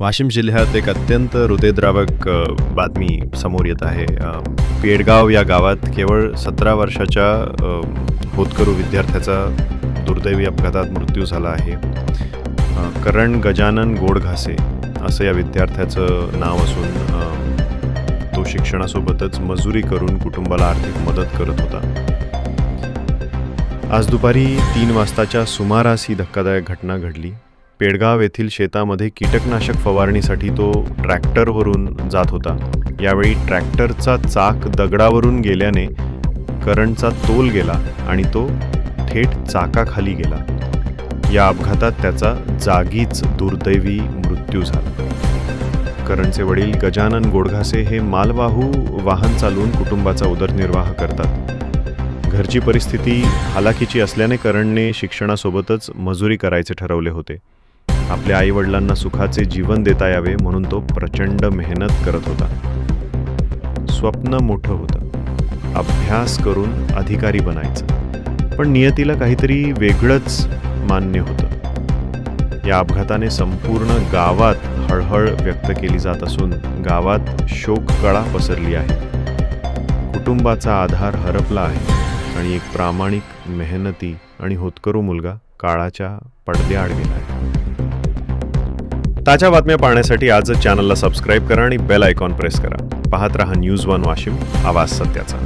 वाशिम जिल्ह्यात एक अत्यंत हृदयद्रावक बातमी समोर येत आहे. पेडगाव या गावात केवळ सतरा वर्षाच्या होतकरू विद्यार्थ्याचा दुर्दैवी अपघातात मृत्यू झाला आहे. करण गजानन गोडघासे असं या विद्यार्थ्याचं नाव असून तो शिक्षणासोबतच मजुरी करून कुटुंबाला आर्थिक मदत करत होता. आज दुपारी तीन वाजताच्या सुमारास ही धक्कादायक घटना घडली. पेडगाव येथील शेतामध्ये कीटकनाशक फवारणीसाठी तो ट्रॅक्टरवरून जात होता. यावेळी ट्रॅक्टरचा चाक दगडावरून गेल्याने करंटचा तोल गेला आणि तो थेट चाकाखाली गेला. या अपघातात त्याचा जागीच दुर्दैवी मृत्यू झाला. करणचे वडील गजानन गोडघासे हे मालवाहू वाहन चालवून कुटुंबाचा उदरनिर्वाह करतात. घरची परिस्थिती हालाखीची असल्याने करणने शिक्षणासोबतच मजुरी करायचे ठरवले होते. आपल्या आईवडिलांना सुखाचे जीवन देता यावे म्हणून तो प्रचंड मेहनत करत होता. स्वप्न मोठं होतं. अभ्यास करून अधिकारी बनायचं. पण नियतीला काहीतरी वेगळंच मान्य होतं. या अपघाताने संपूर्ण गावात हळहळ व्यक्त केली जात असून गावात शोककळा पसरली आहे. कुटुंबाचा आधार हरपला आहे आणि एक प्रामाणिक मेहनती आणि होतकरू मुलगा काळाच्या पडद्याआड गेला आहे. ताज्या बातम्या पाहण्यासाठी आजच चॅनलला सबस्क्राईब करा आणि बेल आयकॉन प्रेस करा. पाहत रहा न्यूज वन वाशिम आवाज सत्याचा.